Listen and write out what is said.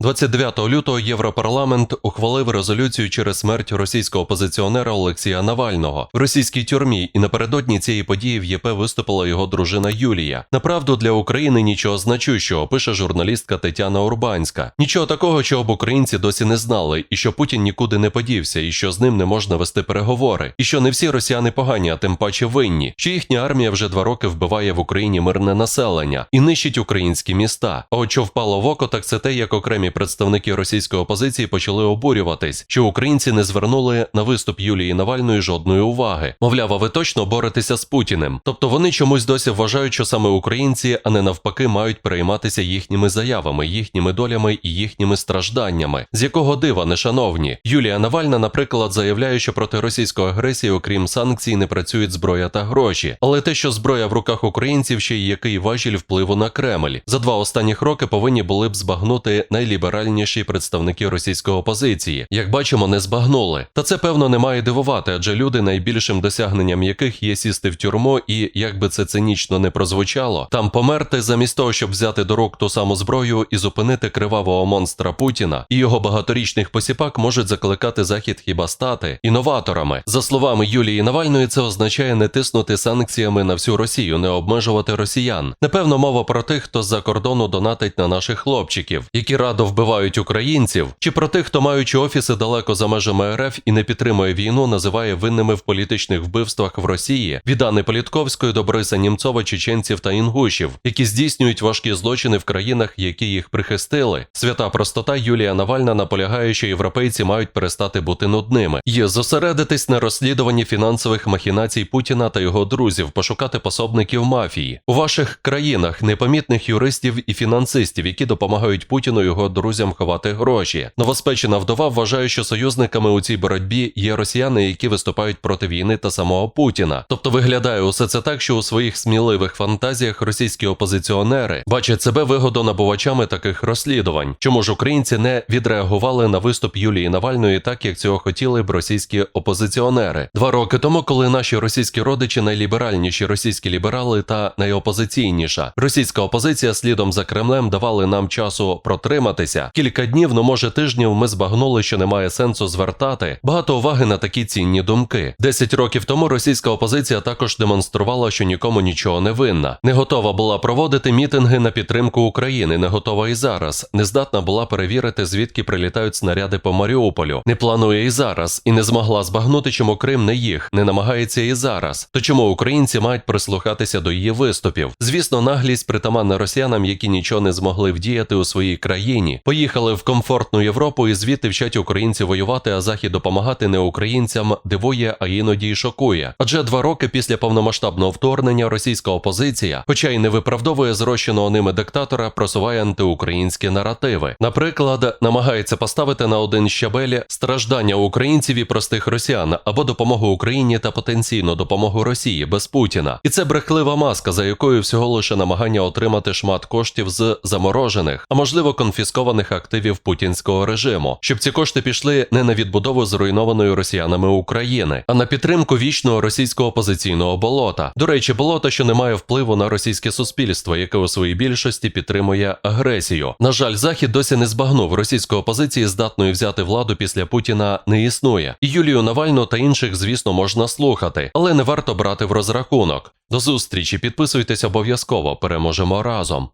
29 лютого Європарламент ухвалив резолюцію через смерть російського опозиціонера Олексія Навального в російській тюрмі, і напередодні цієї події в ЄП виступила його дружина Юлія. Направду для України нічого значущого, пише журналістка Тетяна Урбанська. Нічого такого, чого б українці досі не знали, і що Путін нікуди не подівся, і що з ним не можна вести переговори, і що не всі росіяни погані, а тим паче винні, що їхня армія вже два роки вбиває в Україні мирне населення і нищить українські міста. А от що впало в око, так це те, як окремі представники російської опозиції почали обурюватись, що українці не звернули на виступ Юлії Навальної жодної уваги. Мовляв, а ви точно боретеся з Путіним. Тобто вони чомусь досі вважають, що саме українці, а не навпаки, мають перейматися їхніми заявами, їхніми долями і їхніми стражданнями. З якого дива, нешановні? Юлія Навальна, наприклад, заявляє, що проти російської агресії, окрім санкцій, не працюють зброя та гроші. Але те, що зброя в руках українців, ще й який важіль впливу на Кремль. За два останніх роки повинні були б збагнути найліберальніші представники російської опозиції. Як бачимо, не збагнули. Та це певно не має дивувати, адже люди, найбільшим досягненням яких є сісти в тюрму, і як би це цинічно не прозвучало, там померти замість того, щоб взяти до рук ту саму зброю і зупинити кривавого монстра Путіна і його багаторічних посіпак можуть закликати захід хіба стати інноваторами. За словами Юлії Навальної, це означає не тиснути санкціями на всю Росію, не обмежувати росіян. Напевно, мова про тих, хто з-за кордону донатить на наших хлопчиків, які радо вбивають українців, чи про тих, хто маючи офіси далеко за межами РФ і не підтримує війну, називає винними в політичних вбивствах в Росії? Від Анни Політковської до Бориса Німцова, чеченців та інгушів, які здійснюють важкі злочини в країнах, які їх прихистили. Свята простота Юлія Навальна наполягає, що європейці мають перестати бути нудними. І зосередитись на розслідуванні фінансових махінацій Путіна та його друзів, пошукати пособників мафії. У ваших країнах непомітних юристів і фінансистів, які допомагають Путіну його друзям ховати гроші. Новоспечена вдова вважає, що союзниками у цій боротьбі є росіяни, які виступають проти війни та самого Путіна. Тобто виглядає усе це так, що у своїх сміливих фантазіях російські опозиціонери бачать себе вигодонабувачами таких розслідувань. Чому ж українці не відреагували на виступ Юлії Навальної, так як цього хотіли б російські опозиціонери? Два роки тому, коли наші російські родичі найліберальніші російські ліберали та найопозиційніша російська опозиція слідом за Кремлем давали нам часу протриматися. Кілька днів, ну може тижнів, ми збагнули, що немає сенсу звертати багато уваги на такі цінні думки. Десять років тому російська опозиція також демонструвала, що нікому нічого не винна, не готова була проводити мітинги на підтримку України, не готова і зараз, не здатна була перевірити, звідки прилітають снаряди по Маріуполю, не планує і зараз, і не змогла збагнути, чому Крим не їх, не намагається і зараз. То чому українці мають прислухатися до її виступів? Звісно, наглість притаманна росіянам, які нічого не змогли вдіяти у своїй країні, поїхали в комфортну Європу і звідти вчать українців воювати, а захід допомагати не українцям дивує, а іноді й шокує. Адже два роки після повномасштабного вторгнення російська опозиція, хоча й не виправдовує зрощеного ними диктатора, просуває антиукраїнські наративи. Наприклад, намагається поставити на один щабель страждання українців і простих росіян або допомогу Україні та потенційну допомогу Росії без Путіна. І це брехлива маска, за якою всього лише намагання отримати шмат коштів з заморожених, а можливо конфіскованих активів путінського режиму, щоб ці кошти пішли не на відбудову зруйнованої росіянами України, а на підтримку вічного російського опозиційного болота. До речі, болота, що не має впливу на російське суспільство, яке у своїй більшості підтримує агресію. На жаль, захід досі не збагнув російської опозиції, здатної взяти владу після Путіна не існує. І Юлію Навальну та інших, звісно, можна слухати, але не варто брати в розрахунок. До зустрічі, підписуйтесь обов'язково, переможемо разом.